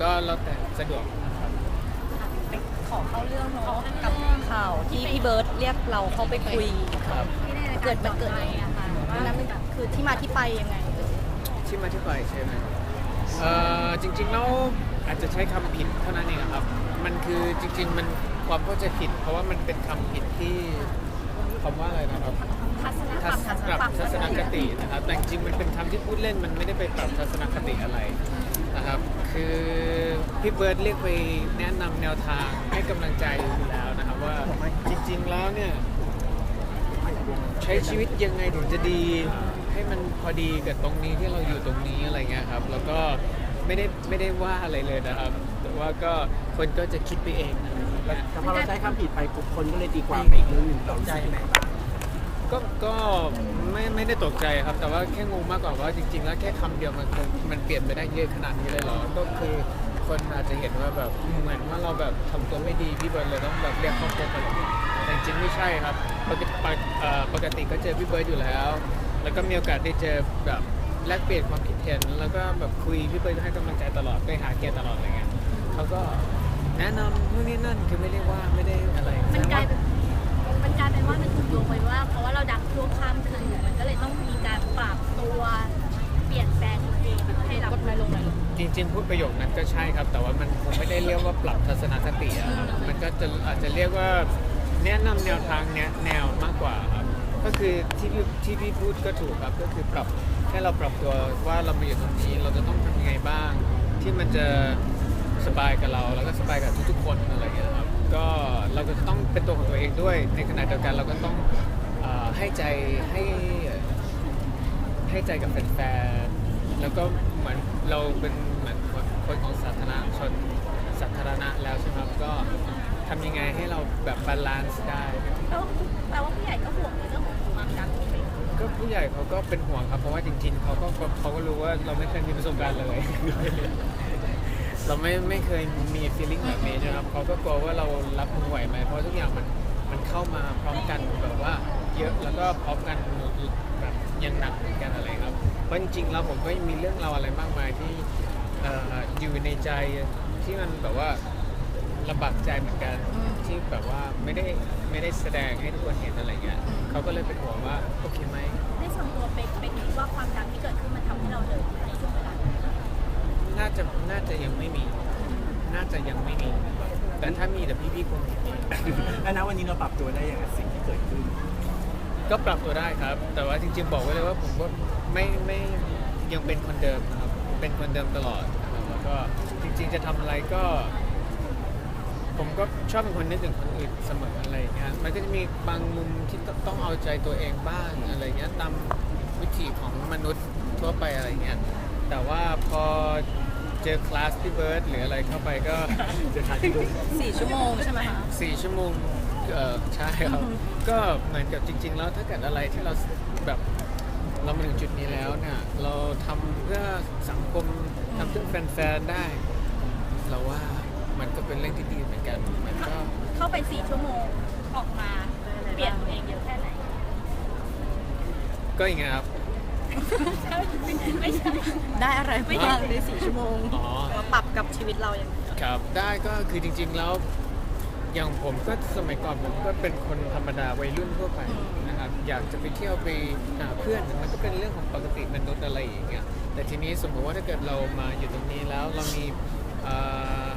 ก็แล้วแต่สะดวกครับไปขอเข้าเรื่องเนาะกับข่าวที่พี่เบิร์ตเรียกเราเข้าไปคุยครับ เกิดมันเกิดอะไรอะค่ะวันนั้นมันคือที่มาที่ไปยังไงเอ่ยที่มาที่ไปใช่ไหมเอ่อจริงๆแล้วอาจจะใช้คำผิดเท่านั้นเองครับ มันคือจริงๆมันความเข้าใจผิด เพราะว่ามันเป็นคำผิดที่คำว่าอะไรนะครับ ทัศน ทัศปรับทัศนค ตินะครับแต่จริงมันเป็นคำที่พูดเล่นมันไม่ได้ไปปรับทัศนคติอะไรนะครับ คือพี่เบิร์ดเรียกไปแนะนำแนวทางให้กำลังใจอยู่แล้วนะครับว่าจริง ๆ แล้วเนี่ยใช้ชีวิตยังไงถึงจะดีให้มันพอดีกับตรงนี้ที่เราอยู่ตรงนี้อะไรเงี้ยครับ แล้วก็ไม่ได้ไม่ได้ว่าอะไรเลยนะครับ แต่ว่าก็คนก็จะคิดไปเองอะไรอย่างเงี้ยแต่พอเราใช้คำผิดไปคนก็เลยตีความไปอีกเรื่องหนึ่งเราใจไหม ก็ก็ไม่ไม่ได้ตกใจครับ แต่ว่าแค่งงมากกว่าว่าจริง ๆ แล้วแค่คำเดียวมันมันเปลี่ยนไปได้เยอะขนาดนี้เลยเหรอ ก็คือคนอาจจะเห็นว่าแบบเหมือนว่าเราแบบทำตัวไม่ดีพี่เบิร์ดเลยต้องแบบเรียกครอบครัวไปแต่จริงๆไม่ใช่ครับปกติปกเอ่อปกติก็เจอพี่เบิร์ดอยู่แล้ว แล้วก็มีโอกาสได้เจอแบบแลกเปลี่ยนความคิดเห็นแล้วก็แบบคุยพี่เบิร์ดก็ให้กำลังใจตลอดไปหาแกตลอดอะไรเงี้ยเขาก็แนะนำนู่นนี่นั่นคือไม่ได้ว่าไม่ได้อะไร มันกลายเป็น กลายเป็นว่ามันถูกโยงไปว่า เพราะว่าเราดังช่วข้ามคืนมันก็เลยต้องมีการปรับตัวเปลี่ยนแปลงตัวเองให้รับกดน้อยลงหน่อยจริงๆพูดประโยคนั้นก็ใช่ครับ แต่ว่ามันคงไม่ได้เรียกว่าปรับทัศนคติอะครับมันก็จะอาจจะเรียกว่าแนะนำแนวทางแนะแนวมากกว่าครับก็คือที่พี่ที่พี่พูดก็ถูกครับ ก็คือปรับให้เราปรับตัวว่าเรามาอยู่ตรงนี้เราจะต้องทำยังไงบ้าง ที่มันจะสบายกับเราแล้วก็สบายกับทุกๆคนอะไรอย่างเงี้ยครับ ก็เราก็จะต้องเป็นตัวของตัวเองด้วย ในขณะเดียวกันเราก็ต้องเอ่อให้ใจให้ให้ใจกับแฟนๆแล้วก็เหมือนเราเป็นเหมือนคนของสาธารณชนสาธารณะแล้วใช่ไหมครับก็ทำยังไงให้เราแบบบาลานซ์ได้แล้วแปลว่าผู้ใหญ่ก็ห่วงในเรื่องของความดังใช่ไหมก็ผู้ใหญ่เขาก็เป็นห่วงครับเพราะว่าจริงๆเขาก็เขาก็รู้ว่าเราไม่เคยมีประสบการณ์เลย เราไม่ไม่เคยมี feeling แบบนี้นะครับเขาก็กลัวว่าเรารับมือไหวไหมเพราะทุกอย่างมันมันเข้ามาพร้อมกันแบบว่าเยอะแล้วก็พร้อมกันแบบยังหนักเหมือนกันอะไรครับเพราะจริงๆแล้วผมก็มีเรื่องราวอะไรมากมายที่อยู่ในใจที่มันแบบว่าลำบากใจเหมือนกันที่แบบว่าไม่ได้ไม่ได้แสดงให้ทุกคนเห็นอะไรเงี้ยเขาก็เลยเป็นห่วงว่าโอเคไหมในส่วนตัวเป็นเป็นว่าความดังที่เกิดขึ้นมันทำให้เราเลยในช่วงเวลานั้น น่าจะน่าจะยังไม่มี น่าจะยังไม่มี แต่ถ้ามีแต่พี่ๆคงเห็นเองแล้วนะวันนี้เราปรับตัวได้อย่างไรสิ่งที่เกิดขึ้น ก็ปรับตัวได้ครับ แต่ว่าจริงๆบอกไว้เลยว่าผมก็ไม่ไม่ยังเป็นคนเดิมนะครับ เป็นคนเดิมตลอดนะครับแล้วก็จริงๆจะทำอะไรก็ ผมก็ชอบเป็นคนนึกถึงคนอื่นเสมออะไรอย่างเงี้ย มันก็จะมีบางมุมที่ต้องเอาใจตัวเองบ้างอะไรเงี้ยตามวิถีของมนุษย์ทั่วไปอะไรเงี้ย แต่ว่าพอ เจอคลาสพี่เบิร์ดหรืออะไรเข้าไปก็จะทานที่ดูสี่ชั่วโมงใช่ไหมคะ สี่ชั่วโมงเออใช่ครับ ก็เหมือนกับจริง ๆ แล้วถ้าเกิดอะไรที่เราแบบเรามาถึงจุดนี้แล้วเนี่ย เราทำเพื่อสังคมทำเพื่อแฟนๆได้ เราว่ามันก็เป็นเรื่องที่ดีเหมือนกันมันก็ เข้าไปสี่ชั่วโมงออกมา เปลี่ยนตัวเองเยอะแค่ไหน ก็อย่างเงี้ยครับ ไม่ใช่ได้อะไรบ้างในสี่ชั่วโมงอ๋อ มาปรับกับชีวิตเราอย่างไรครับได้ก็คือจริงๆแล้วอย่างผมก็สมัยก่อนผมก็เป็นคนธรรมดาวัยรุ่นทั่วไปนะครับอยากจะไปเที่ยวไปหาเพื่อนมันก็เป็นเรื่องของปกติมนุษย์อะไรอย่างเงี้ยแต่ทีนี้สมมติว่าถ้าเกิดเรามาอยู่ตรงนี้แล้วเรามีเอ่อ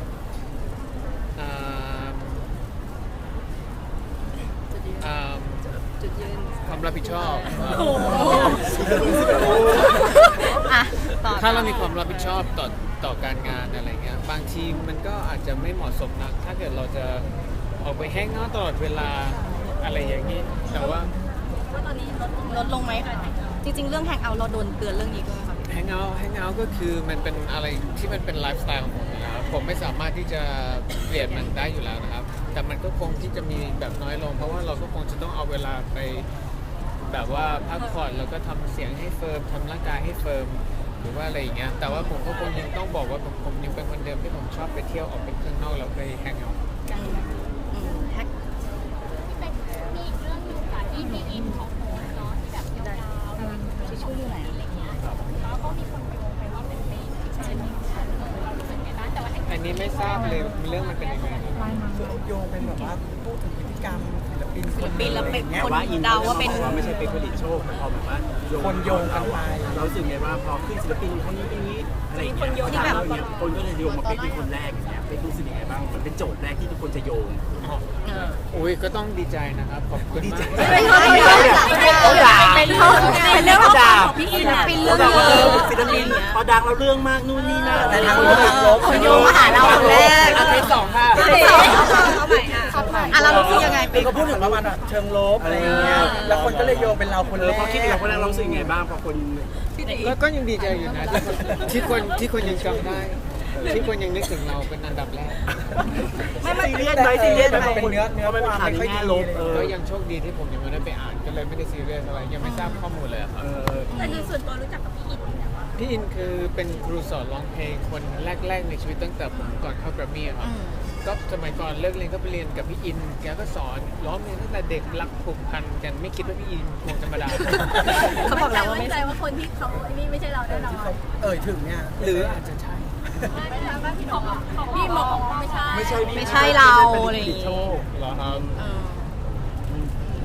เอ่อเอ่อ จุดยืน ความ รับผิดชอบ อะต่อถ้าเรามีความรับผิดชอบต่อต่อการงานอะไรเงี้ย บางทีมันก็อาจจะไม่เหมาะสมนัก ถ้าเกิดเราจะออกไปแห้งเอาท์ตลอดเวลาอะไรอย่างนี้ แต่ว่าว่าตอนนี้ลดลงลดลงไหมจริง ๆ เรื่องแฮงเอาท์เราโดนเตือนเรื่องนี้ด้วยไหมคะแฮงเอาท์แฮงเอาท์ก็คือมันเป็นอะไรที่มันเป็นไลฟ์สไตล์ของผมอยู่แล้วผมไม่สามารถที่จะเปลี่ยนมันได้อยู่แล้วนะครับ แต่มันก็คงที่จะมีแบบน้อยลง เพราะว่าเราก็คงจะต้องเอาเวลาไป แบบว่าพักผ่อนแล้วก็ทำเสียงให้เฟิร์มทำร่างกายให้เฟิร์มหรือว่าอะไรอย่างเงี้ยแต่ว่าผมก็คงยังต้องบอกว่าผมผมยังเป็นคนเดิมที่ผมชอบไปเที่ยวออกไปข้างนอกแล้วไปแฮงเอาท์กันอืมแฮกมีอีกเรื่องหนึงค่ะที่มีอินของโหนเนาะที่แบบยาวๆทิชชู่อยู่ไหนอะไรเงี้ยแล้วก็มีคนโยงไปว่าเป็นเมย์ใช่ไหมคะเป็นไงบ้างแต่ว่าไอ้นี้ไม่ทราบเลยเรื่องมันเป็นยังไงครับคือโยงเป็นแบบว่าพูดถึงพฤติ กรรมศิลปินคนหปีงละเป็นอะไรอย่างเงี้ยคนว่าอินเดาว่าเป็นว่าไม่ใช่เป็นผลิตโชคแต่พอแบบว่าคนโยงกันไปเรารู้สึกไงว่าพอขึ้นศิลปินคนนี้คนนี้อะไรอย่างเงี้ยมีคนโยงที่แบบเราเนี่ยคนก็เลยโยงมาเป็นเป็นคนแรกอย่างเงี้ยเป็นรู้สึกยังไงบ้างมันเป็นโจทย์แรกที่ทุกคนจะโยงเอออุ้ยก็ต้องดีใจนะครับขอบคุณดีใจมากเป็นเขาเขาด่าเป็นเขาเป็นเรื่องของพี่อินอะเป็นเรื่องเราเยเออะอศิลปินพอดังเราเรื่องมากนู่นนี่นั่นแต่ทางคนโลก็กลบคนโยงมาหาเราคนแรกอันที่สองค่ะเอาใหม่ อะอะเรารู้สึกยังไงคือเขาพูดถึงว่ามันอะเชิงลบอะไรอย่างเงี้ย แล้วคนก็เลยโยงเป็นเราคนเอแรอกพอคิดถึงเราคนแรกเรารู้สึกยังไงบ้างพอคนแล้วก็ยังดีใจอยู่นะที่คนที่คนที่คนยังจำได้ ที่คนยังนึกถึงเราเป็นอันดับแรกไม่ไม่ซีเรียสไหมซีเรียสไหมเป็นเนื้อเนื้อพราะมันความข่าวไม่ในค่อยดีแง่ลบเออก็ยังโชคดีที่ผมยังไม่ได้ไปอ่านก็เลยไม่ได้ซีเรียสอะไรยังไม่ทราบข้อมูลเลยครับเออแต่คือส่วนตัวรู้จักกับพี่อินเนี่ยว่าพี่อินคือเป็นครูสอนร้องเพลงคนแรก ๆ ในชีวิตตั้งแต่ผมก่อนเข้าแกรมมี่อะครับ ก็สมัยก่อนเลิกเรียนก็ไปเรียนกับพี่อิน แกก็สอนร้องเพลงตั้งแต่เด็กรักผูกพันกันไม่คิดว่าพี่อินคงจะมาด่าเขาบอกแล้วว่ามั่ไม่นใจว่าคนที่เขาไอ้นี่ไม่ใช่เราแน่นอนเอ่ยถึงเนี่ยหรืออาจจะใช่พี่บอกพี่บอกว่าไม่ใช่ไม่ใช่ไม่ใช่เราอะไรอย่างเป็นผลิตงี้ โชคเหรอครับเออ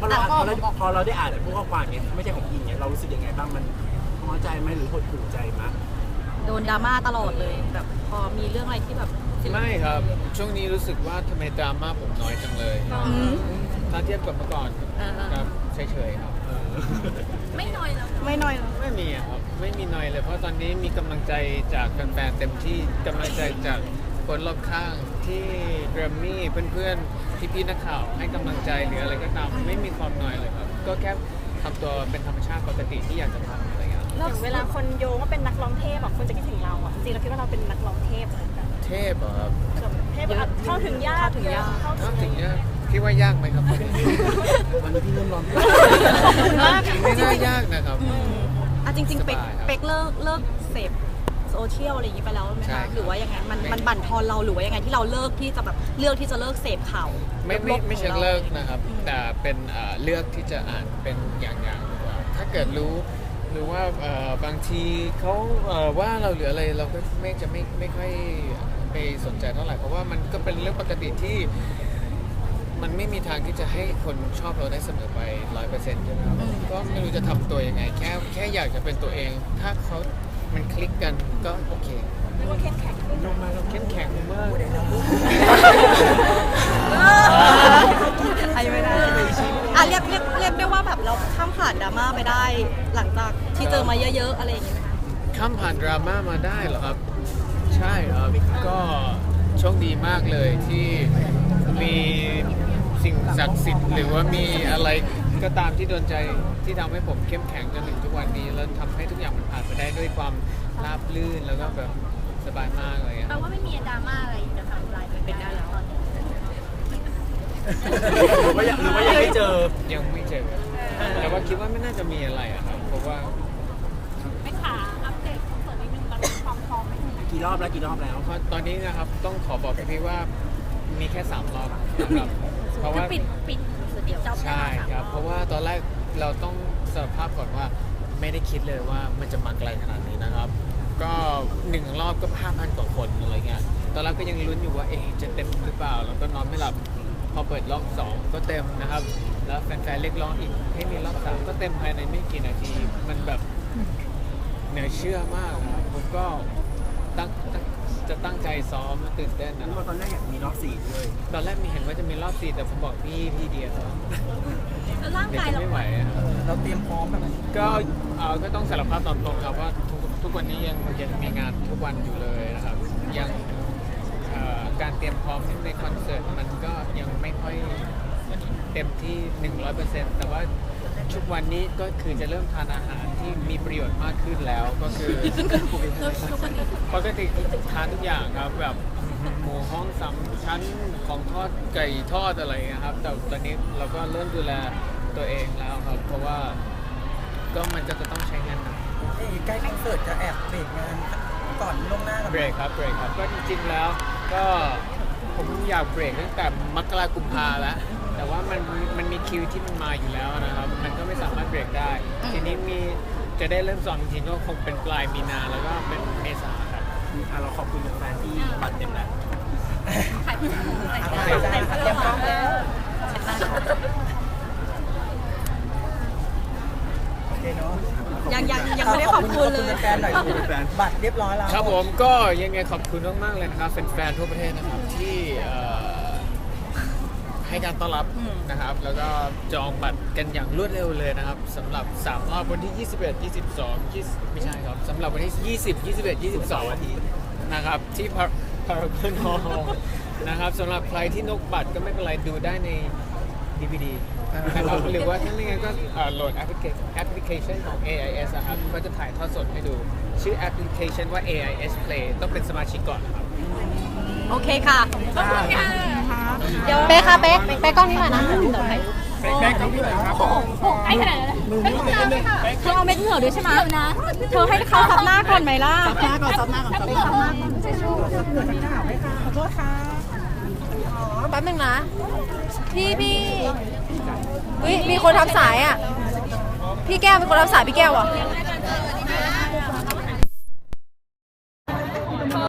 พอเราพอเราพอเราได้อ่านพวกข้อความเนี้ยไม่ใช่ของอินเนี่ยเรารู้สึกยังไงบ้างมันท้อใจไหมหรือหดหู่ใจไหมโดนดราม่าตลอดเลยแบบพอมีเรื่องอะไรที่แบบ ไม่ครับ ช่วงนี้รู้สึกว่าทำไมดราม่าผมน้อยจังเลย อืม ถ้าเทียบกับเมื่อก่อนอ่าๆครับเฉยๆครับ ไม่น้อยแล้วไม่น้อยไม่มีอะครับไม่มีน้อยเลยเพราะตอนนี้มีกำลังใจจากแฟนๆเต็มที่กำลังใจจากคนรอบข้างที่แกรมมี่เพื่อนๆพี่ๆนักข่าวให้กำลังใจหรืออะไรก็ตามไม่มีความน้อยเลยครับ ก็แค่ทำตัวเป็นธรรมชาติปกติที่อยากจะทำอะไรอย่างเงี้ยอย่างเวลาคนโยงว่าเป็นนักร้องเทพอะคนจะคิดถึงเราอะจริงๆเราคิดว่าเราเป็นนักร้องเทพเหมือนกัน เทพเหรอครับแบบเทพอะเข้าถึงยากเข้าถึงยากเข้าถ้าถึถึงงเนี้ยคิดว่ายากไหมครับ วันนี้พี่เริ่มร้อนไม่น่ายากนะครับ อะจริงๆ เป็กสบายครับเป็กเลิกเลิกเสพโซเชียลอะไรอย่างงี้ไปแล้วไหมใช่คะครับหรือว่ายังไงมันไม่มันบั่นทอนเราหรือว่ายังไงที่เราเลิกที่จะแบบเลือกที่จะเลิกเสพข่าวไม่ไม่ลบๆไม่เชิงของรา เลิกนะครับ แต่เป็นเอ่อเลือกที่จะอ่านเป็นอย่างๆดีกว่าถ้าเกิดรู้หรือว่าเอ่อบางทีเขาเอ่อว่าเราหรืออะไรเราก็ไม่จะไม่ไม่ค่อย ไปสนใจเท่าไหร่เพราะว่ามันก็เป็นเรื่องปกติที่ มันไม่มีทางที่จะให้คนชอบเราได้เสมอไปร้อยเปอร์เซ็นต์ใช่ไหมครับก็ไม่รู้จะทำตัวยังไง แค่แค่อยากจะเป็นตัวเอง ถ้าเขามันคลิกกันก็โอเคเรียกว่าเข้มแข็งขึ้นลงมาเราเข้มแข็งมากใครไม่ได้อะเรียกเรียกเรียกได้ว่าแบบเราข้ามผ่านดราม่าไปได้ หลังจากที่เจอมาเยอะๆอะไรอย่างงี้ไหมคะข้ามผ่านดราม่ามาได้เหรอครับ ใช่ครับก็โชคดีมากเลยที่มีสิ่งศักดิ์สิทธิ์ หรือว่ามีอะไรก็ตามที่โดนใจที่ทำให้ผมเข้มแข็งจนถึงทุกวันนี้ แล้วทำให้ทุกอย่างมันผ่านไปได้ด้วยความราบรื่นแล้วก็แบบสบายมากเลยอะ แปลว่าไม่มีดราม่าอะไรจะทำลายเป็นได้แล้วตอนนี้หรือว่ายังหรือว่ายังไม่เจอ ยังไม่เจอแต่ว่าคิดว่าไม่น่าจะมีอะไรอะครับ เพราะว่า กี่รอบแล้วกี่รอบแล้ว เพราะตอนนี้นะครับต้องขอบอกพี่ๆว่ามีแค่สามรอบนะครับเพราะคือว่าปิดปิดเดี๋ยวจอบใช่ครับ เพราะว่าตอนแรกเราต้องสารภาพก่อนว่าไม่ได้คิดเลยว่ามันจะมาไกลขนาดนี้นะครับ ก็หนึ่งรอบก็ห้าพันกว่าคนอะไรเงี้ยตอนแรกก็ยังลุ้นอยู่ว่าเอ๊ะจะเต็มหรือเปล่า แล้วก็นอนไม่หลับพอเปิดรอบสองก็เต็มนะครับ แล้วแฟนๆเรียกร้องอีกให้มีรอบสามก็เต็มภายในไม่กี่นาทีมันแบบ เหนือเชื่อมากครับผมก็ ตั้งตั้งจะตั้งใจซ้อมและตื่นเต้นนั้นะนว่าตอนแรกอยากมีรอบสี่ด้วยตอนแรกมีเห็นว่าจะมีรอบสี่แต่ผมบอกพี่พี่เดียวแล้วร่างเดี๋ยวกายจะเราไม่ไหวอะเราเตรียมพร้อมแบบก็เอ่อก็ต้องสารภาพตามตรงครับว่าทุกทุกวันนี้ยังยังมีงานทุกวันอยู่เลยนะครับ ยังเอ่อการเตรียมพร้อมในคอนเสิร์ตมันก็ยังไม่ค่อยเต็มที่ 100%แต่ว่า ทุกวันนี้ก็คือจะเริ่มทานอาหารที่มีประโยชน์มากขึ้นแล้วก็คือปกติทานทุกอย่างครับแบบหมูห้องสามชั้นของทอดไก่ทอดอะไรอย่างเงี้ยครับ แต่ตอนนี้เราก็เริ่มดูแลตัวเองแล้วครับ เพราะว่าก็มันก็จะต้องใช้เงินนะเอ้ยใกล้คอนเสิร์ตจะแอบเบรกงานก่อนล่วงหน้ากันเบรกครับเบรกครับก็จริงๆแล้วก็ผมอยากเบรกตั้งแต่มกรากุมภาแล้ว แต่ว่ามันมันมี คิวที่มันมาอยู่แล้วนะครับ มันก็ไม่สามารถเบรกได้ ทีนี้มีจะได้เริ่มซ้อมจริงๆก็คงเป็นปลายมีนาแล้วก็เป็นเมษาครับอะเราขอบคุณแฟนๆที่บัตรเต็มแล้วขายผู้ชายใส่ใส่ใจใจเตรียมกล้องแล้วโอเคเนาะยังยังยังไม่ได้ขอบคุณเลยแฟนๆหน่อยบัตรเรียบร้อยแล้วครับผมก็ยังไงขอบคุณมากๆเลยนะครับแฟนๆทั่วประเทศนะครับที่เอ่อ ให้การต้อนรับนะครับ แล้วก็จองบัตรกันอย่างรวดเร็วเลยนะครับสำหรับ 3 รอบวันที่ 21 22 20ไม่ใช่ครับสำหรับวันที่ 20 21 22วันที่นะครับที่พารากอนฮอลนะครับสำหรับใครที่นกบัตรก็ไม่เป็นไรดูได้ใน DVD นะครับหรือว่าถ้าไม่งั้นก็เอ่อโหลดแอปพลิเคชันแอปพลิเคชันของ AIS อะครับก็จะถ่ายทอดสดให้ดู ชื่อแอปพลิเคชันว่า AIS Play ต้องเป็นสมาชิกก่อนนะครับ โอเคค่ะเดี๋ยว เป๊ะค่ะเป๊ะเป๊ะกล้องนี้หน่อยนะแบ็คต้องพี่หน่อยครับใกล้ขนาดนั้นไม่ต้องการเลยค่ะเธอเอาเม็ดเหงื่อด้วยใช่ไหมเดี๋ยวนะ เธอให้เขาซับหน้าก่อนไหมล่ะซับหน้าก่อนซับหน้าก่อนซับหน้าก่อนแป๊บนึงนะ พี่พี่เฮ้ยมีคนทำสายอะ พี่แก้วมีคนทำสายพี่แก้วอะ